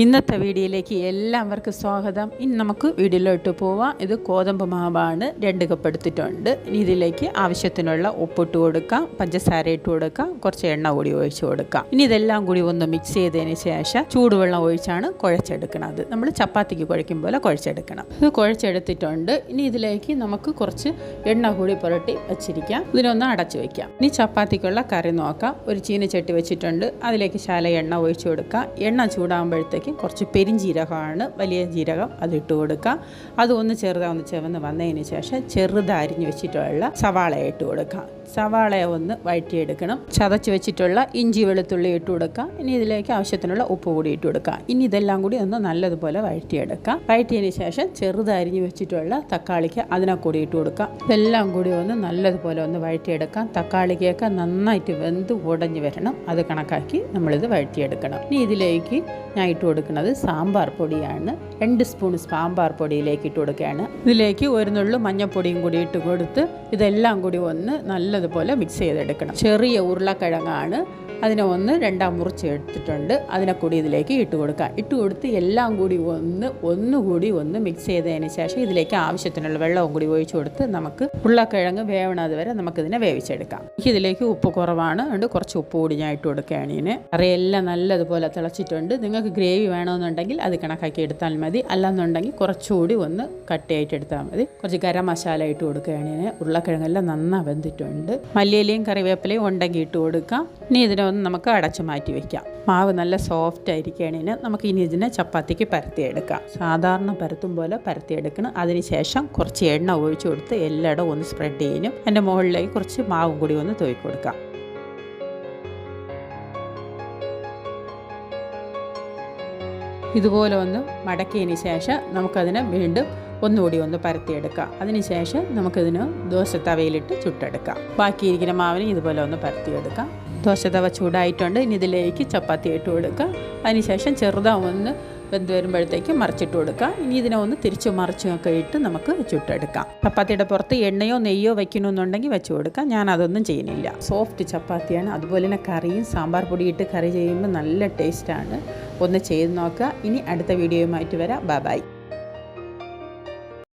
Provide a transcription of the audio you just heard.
ഇന്നത്തെ വീഡിയോയിലേക്ക് എല്ലാവർക്കും സ്വാഗതം. ഇനി നമുക്ക് വീഡിയോയിലോട്ട് പോവാം. ഇത് കോതമ്പ് മാവാണ്. രണ്ട് കപ്പ് എടുത്തിട്ടുണ്ട്. ഇനി ഇതിലേക്ക് ആവശ്യത്തിനുള്ള ഉപ്പിട്ട് കൊടുക്കാം. പഞ്ചസാര ഇട്ട് കൊടുക്കാം. കുറച്ച് എണ്ണ കൂടി ഒഴിച്ച് കൊടുക്കാം. ഇനി ഇതെല്ലാം കൂടി ഒന്ന് മിക്സ് ചെയ്തതിന് ശേഷം ചൂടുവെള്ളം ഒഴിച്ചാണ് കുഴച്ചെടുക്കുന്നത്. നമ്മൾ ചപ്പാത്തിക്ക് കുഴയ്ക്കും പോലെ കുഴച്ചെടുക്കണം. ഇത് കുഴച്ചെടുത്തിട്ടുണ്ട്. ഇനി ഇതിലേക്ക് നമുക്ക് കുറച്ച് എണ്ണ കൂടി പുരട്ടി വെച്ചിരിക്കാം. ഇതിനൊന്ന് അടച്ചു വെക്കാം. ഇനി ചപ്പാത്തിക്കുള്ള കറി നോക്കാം. ഒരു ചീനച്ചട്ടി വെച്ചിട്ടുണ്ട്. അതിലേക്ക് ശാല എണ്ണ ഒഴിച്ചു കൊടുക്കാം. എണ്ണ ചൂടാകുമ്പോഴത്തേക്കും കുറച്ച് പെരിഞ്ജീരകമാണ് വലിയ ജീരകം അത് കൊടുക്കുക അതൊന്ന് ചെറുതാ ഒന്ന് ചെവന്ന് വന്നതിന് ശേഷം ചെറുതരിഞ്ഞ് വെച്ചിട്ടുള്ള സവാള ഇട്ട് കൊടുക്കാം. സവാളയെ ഒന്ന് വഴറ്റിയെടുക്കണം. ചതച്ച് വെച്ചിട്ടുള്ള ഇഞ്ചി വെളുത്തുള്ളി ഇട്ട് കൊടുക്കുക ഇനി ഇതിലേക്ക് ആവശ്യത്തിനുള്ള ഉപ്പ് കൂടി ഇട്ട് കൊടുക്കുക ഇനി ഇതെല്ലാം കൂടി ഒന്ന് നല്ലതുപോലെ വഴറ്റിയെടുക്കാം. വഴറ്റിയതിന് ശേഷം ചെറുതരിഞ്ഞ് വെച്ചിട്ടുള്ള തക്കാളിക്ക് അതിനെ കൂടി ഇട്ട് കൊടുക്കുക ഇതെല്ലാം കൂടി ഒന്ന് നല്ലതുപോലെ ഒന്ന് വഴറ്റിയെടുക്കാം. തക്കാളിക്കൊക്കെ നന്നായിട്ട് വെന്ത് ഉടഞ്ഞ് വരണം. അത് കണക്കാക്കി നമ്മളിത് വഴറ്റിയെടുക്കണം. ഇനി ഇതിലേക്ക് ഞാൻ ഇട്ട് കൊടുക്കുന്നത് സാമ്പാർ പൊടിയാണ്. രണ്ട് സ്പൂൺ സാമ്പാർ പൊടിയിലേക്ക് ഇട്ട് കൊടുക്കുകയാണ്. ഇതിലേക്ക് ഒരു നുള്ളു മഞ്ഞൾപ്പൊടിയും കൂടി ഇട്ട് കൊടുത്ത് ഇതെല്ലാം കൂടി ഒന്ന് നല്ലതുപോലെ മിക്സ് ചെയ്തെടുക്കണം. ചെറിയ ഉരുളക്കിഴങ്ങാണ്. അതിനെ ഒന്ന് രണ്ടാം മുറിച്ച് എടുത്തിട്ടുണ്ട്. അതിനെ കൂടി ഇതിലേക്ക് ഇട്ട് കൊടുക്കുക. ഇട്ട് കൊടുത്ത് എല്ലാം കൂടി ഒന്ന് ഒന്നുകൂടി ഒന്ന് മിക്സ് ചെയ്തതിന് ശേഷം ഇതിലേക്ക് ആവശ്യത്തിനുള്ള വെള്ളവും കൂടി ഒഴിച്ചു കൊടുത്ത് നമുക്ക് ഉരുളക്കിഴങ്ങ് വേവണത് വരെ നമുക്കിതിനെ വേവിച്ചെടുക്കാം. ഇതിലേക്ക് ഉപ്പ് കുറവാണ്. അതുകൊണ്ട് കുറച്ച് ഉപ്പ് കൂടി ഞാൻ ഇട്ട് കൊടുക്കുകയാണ് ഇതിന്. കറിയെല്ലാം നല്ലതുപോലെ തിളച്ചിട്ടുണ്ട്. നിങ്ങൾക്ക് ഗ്രേവി വേണമെന്നുണ്ടെങ്കിൽ അത് കണക്കാക്കി എടുത്താൽ മതി. അല്ലാന്നുണ്ടെങ്കിൽ കുറച്ചുകൂടി ഒന്ന് കട്ടിയായിട്ട് എടുത്താൽ മതി. കുറച്ച് ഗരം മസാല ഇട്ട് കൊടുക്കുകയാണ് ഇതിന്. ഉരുളക്കിഴങ്ങെല്ലാം നന്നാ വെന്തിട്ടുണ്ട്. മല്ലിയിലയും കറിവേപ്പിലയും ഉണ്ടെങ്കിൽ ഇട്ട് കൊടുക്കാം. ഇനി ഇതിനെ ഒന്ന് നമുക്ക് അടച്ചു മാറ്റി വെക്കാം. മാവ് നല്ല സോഫ്റ്റ് ആയിരിക്കുകയാണെങ്കിൽ നമുക്ക് ഇനി ഇതിനെ ചപ്പാത്തിക്ക് പരത്തിയെടുക്കാം. സാധാരണ പരത്തും പോലെ പരത്തിയെടുക്കണം. അതിനുശേഷം കുറച്ച് എണ്ണ ഒഴിച്ചു കൊടുത്ത് എല്ലായിടവും ഒന്ന് സ്പ്രെഡ് ചെയ്യാനും അതിന്റെ മുകളിലേക്ക് കുറച്ച് മാവും കൂടി ഒന്ന് തൂക്കി കൊടുക്കാം. ഇതുപോലെ ഒന്ന് മടക്കിയതിന് ശേഷം നമുക്കതിനെ വീണ്ടും ഒന്നുകൂടി ഒന്ന് പരത്തിയെടുക്കാം. അതിനുശേഷം നമുക്കിതിന് ദോശ തവയിലിട്ട് ചുട്ടെടുക്കാം. ബാക്കിയിരിക്കുന്ന മാവിന് ഇതുപോലെ ഒന്ന് പരത്തിയെടുക്കാം. തവ ചൂടായിട്ടുണ്ട്. ഇനി ഇതിലേക്ക് ചപ്പാത്തി ഇട്ട് കൊടുക്കുക അതിനുശേഷം ചെറുതാ ഒന്ന് വെന്ത് വരുമ്പോഴത്തേക്ക് മറിച്ചിട്ട് കൊടുക്കുക ഇനി ഇതിനെ ഒന്ന് തിരിച്ചു മറിച്ചും ഒക്കെ ഇട്ട് നമുക്ക് ചുട്ടെടുക്കാം. ചപ്പാത്തിയുടെ പുറത്ത് എണ്ണയോ നെയ്യോ വയ്ക്കണമെന്നുണ്ടെങ്കിൽ വെച്ച് കൊടുക്കാം. ഞാൻ അതൊന്നും ചെയ്യുന്നില്ല. സോഫ്റ്റ് ചപ്പാത്തിയാണ്. അതുപോലെ തന്നെ കറിയും സാമ്പാർ പൊടിയിട്ട് കറി ചെയ്യുമ്പോൾ നല്ല ടേസ്റ്റാണ് ഒന്ന് ചെയ്ത് നോക്കുക. ഇനി അടുത്ത വീഡിയോയുമായിട്ട് വരാം. ബൈ